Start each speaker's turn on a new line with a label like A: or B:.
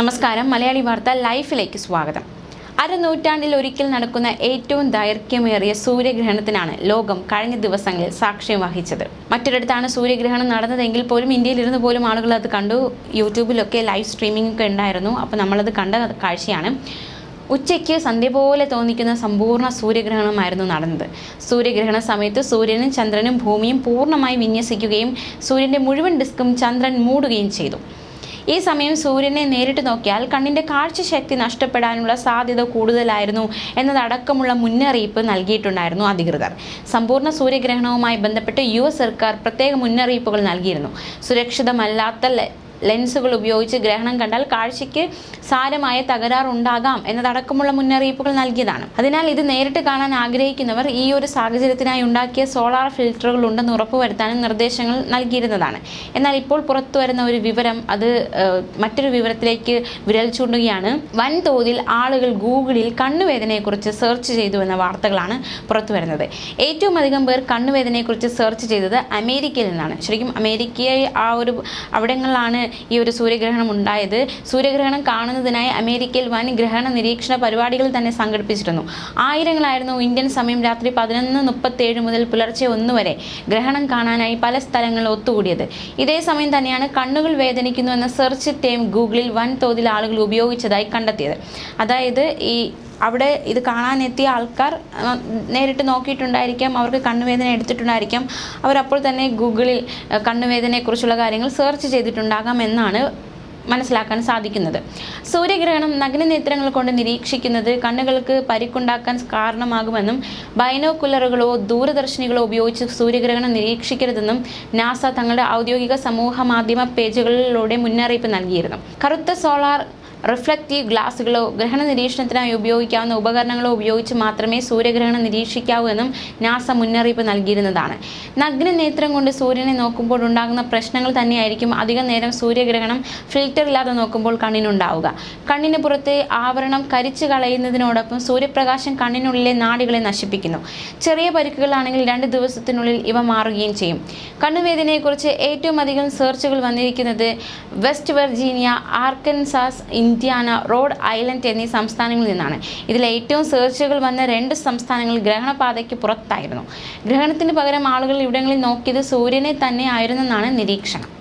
A: നമസ്കാരം. മലയാളി വാർത്ത ലൈഫിലേക്ക് സ്വാഗതം. അരനൂറ്റാണ്ടിൽ ഒരിക്കൽ നടക്കുന്ന ഏറ്റവും ദൈർഘ്യമേറിയ സൂര്യഗ്രഹണത്തിനാണ് ലോകം കഴിഞ്ഞ ദിവസങ്ങളിൽ സാക്ഷ്യം വഹിച്ചത്. മറ്റൊരിടത്താണ് സൂര്യഗ്രഹണം നടന്നതെങ്കിൽ പോലും ഇന്ത്യയിലിരുന്ന് പോലും ആളുകൾ അത് കണ്ടു. യൂട്യൂബിലൊക്കെ ലൈവ് സ്ട്രീമിംഗ് ഒക്കെ ഉണ്ടായിരുന്നു. അപ്പോൾ നമ്മളത് കണ്ട കാഴ്ചയാണ്. ഉച്ചയ്ക്ക് സന്ധ്യ പോലെ തോന്നിക്കുന്ന സമ്പൂർണ സൂര്യഗ്രഹണമായിരുന്നു നടന്നത്. സൂര്യഗ്രഹണ സമയത്ത് സൂര്യനും ചന്ദ്രനും ഭൂമിയും പൂർണമായി വിന്യസിക്കുകയും സൂര്യന്റെ മുഴുവൻ ഡിസ്കും ചന്ദ്രൻ മൂടുകയും ചെയ്തു. ഈ സമയം സൂര്യനെ നേരിട്ട് നോക്കിയാൽ കണ്ണിന്റെ കാഴ്ചശക്തി നഷ്ടപ്പെടാനുള്ള സാധ്യത കൂടുതലായിരുന്നു എന്നതടക്കമുള്ള മുന്നറിയിപ്പ് നൽകിയിട്ടുണ്ടായിരുന്നു അധികൃതർ. സമ്പൂർണ സൂര്യഗ്രഹണവുമായി ബന്ധപ്പെട്ട് യു സർക്കാർ പ്രത്യേക മുന്നറിയിപ്പുകൾ നൽകിയിരുന്നു. സുരക്ഷിതമല്ലാത്ത ലെൻസുകൾ ഉപയോഗിച്ച് ഗ്രഹണം കണ്ടാൽ കാഴ്ചയ്ക്ക് സാരമായ തകരാറുണ്ടാകാം എന്നതടക്കമുള്ള മുന്നറിയിപ്പുകൾ നൽകിയതാണ്. അതിനാൽ ഇത് നേരിട്ട് കാണാൻ ആഗ്രഹിക്കുന്നവർ ഈ ഒരു സാഹചര്യത്തിനായി ഉണ്ടാക്കിയ സോളാർ ഫിൽറ്ററുകൾ ഉണ്ടെന്ന് ഉറപ്പുവരുത്താനും നിർദ്ദേശങ്ങൾ നൽകിയിരുന്നതാണ്. എന്നാൽ ഇപ്പോൾ പുറത്തു വരുന്ന ഒരു വിവരം അത് മറ്റൊരു വിവരത്തിലേക്ക് വിരൽ ചൂണ്ടുകയാണ്. വൻതോതിൽ ആളുകൾ ഗൂഗിളിൽ കണ്ണുവേദനയെക്കുറിച്ച് സെർച്ച് ചെയ്തു എന്ന വാർത്തകളാണ് പുറത്തു വരുന്നത് ഏറ്റവും അധികം പേർ കണ്ണുവേദനയെക്കുറിച്ച് സെർച്ച് ചെയ്തത് അമേരിക്കയിൽ നിന്നാണ്. ശരിക്കും അമേരിക്കയെ ആ ഒരു അവിടങ്ങളിലാണ് ഈ ഒരു സൂര്യഗ്രഹണം ഉണ്ടായത്. സൂര്യഗ്രഹണം കാണുന്നതിനായി അമേരിക്കയിൽ വൻ ഗ്രഹണ നിരീക്ഷണ പരിപാടികൾ തന്നെ സംഘടിപ്പിച്ചിരുന്നു. ആയിരങ്ങളായിരുന്നു ഇന്ത്യൻ സമയം രാത്രി പതിനൊന്ന് മുപ്പത്തേഴ് മുതൽ പുലർച്ചെ ഒന്ന് വരെ ഗ്രഹണം കാണാനായി പല സ്ഥലങ്ങളിൽ ഒത്തുകൂടിയത്. ഇതേ സമയം തന്നെയാണ് കണ്ണുകൾ വേദനിക്കുന്നു എന്ന സെർച്ച് ടേം ഗൂഗിളിൽ വൻതോതിൽ ആളുകൾ ഉപയോഗിച്ചതായി കണ്ടെത്തിയത്. അതായത് ഈ അവിടെ ഇത് കാണാനെത്തിയ ആൾക്കാർ നേരിട്ട് നോക്കിയിട്ടുണ്ടായിരിക്കാം അവർക്ക് കണ്ണുവേദന എടുത്തിട്ടുണ്ടായിരിക്കാം. അവരപ്പോൾ തന്നെ ഗൂഗിളിൽ കണ്ണുവേദനയെക്കുറിച്ചുള്ള കാര്യങ്ങൾ സെർച്ച് ചെയ്തിട്ടുണ്ടാകാം എന്നാണ് മനസ്സിലാക്കാൻ സാധിക്കുന്നത്. സൂര്യഗ്രഹണം നഗ്നനേത്രങ്ങൾ കൊണ്ട് നിരീക്ഷിക്കുന്നത് കണ്ണുകൾക്ക് പരിക്കുണ്ടാക്കാൻ കാരണമാകുമെന്നും ബൈനോക്കുലറുകളോ ദൂരദർശിനികളോ ഉപയോഗിച്ച് സൂര്യഗ്രഹണം നിരീക്ഷിക്കരുതെന്നും നാസ തങ്ങളുടെ ഔദ്യോഗിക സമൂഹ മാധ്യമ പേജുകളിലൂടെ മുന്നറിയിപ്പ് നൽകിയിരുന്നു. കറുത്ത സോളാർ റിഫ്ലക്റ്റീവ് ഗ്ലാസുകളോ ഗ്രഹണ നിരീക്ഷണത്തിനായി ഉപയോഗിക്കാവുന്ന ഉപകരണങ്ങളോ ഉപയോഗിച്ച് മാത്രമേ സൂര്യഗ്രഹണം നിരീക്ഷിക്കാവൂ എന്നും നാസ മുന്നറിയിപ്പ് നൽകിയിരുന്നതാണ്. നഗ്ന നേത്രം കൊണ്ട് സൂര്യനെ നോക്കുമ്പോൾ ഉണ്ടാകുന്ന പ്രശ്നങ്ങൾ തന്നെയായിരിക്കും അധിക നേരം സൂര്യഗ്രഹണം ഫിൽറ്റർ ഇല്ലാതെ നോക്കുമ്പോൾ കണ്ണിനുണ്ടാവുക. കണ്ണിന് പുറത്തെ ആവരണം കരിച്ചു കളയുന്നതിനോടൊപ്പം സൂര്യപ്രകാശം കണ്ണിനുള്ളിലെ നാടികളെ നശിപ്പിക്കുന്നു. ചെറിയ പരിക്കുകളാണെങ്കിൽ രണ്ട് ദിവസത്തിനുള്ളിൽ ഇവ മാറുകയും ചെയ്യും. കണ്ണുവേദനയെക്കുറിച്ച് ഏറ്റവും അധികം സെർച്ചുകൾ വന്നിരിക്കുന്നത് West Virginia Arkansas Indiana Rhode Island എന്നീ സംസ്ഥാനങ്ങളിൽ നിന്നാണ്. ഇതിൽ ഏറ്റവും സെർച്ചുകൾ വന്ന രണ്ട് സംസ്ഥാനങ്ങൾ ഗ്രഹണപാതയ്ക്ക് പുറത്തായിരുന്നു. ഗ്രഹണത്തിന് പകരം ആളുകൾ ഇവിടങ്ങളിൽ നോക്കിയത് സൂര്യനെ തന്നെ ആയിരുന്നെന്നാണ് നിരീക്ഷണം.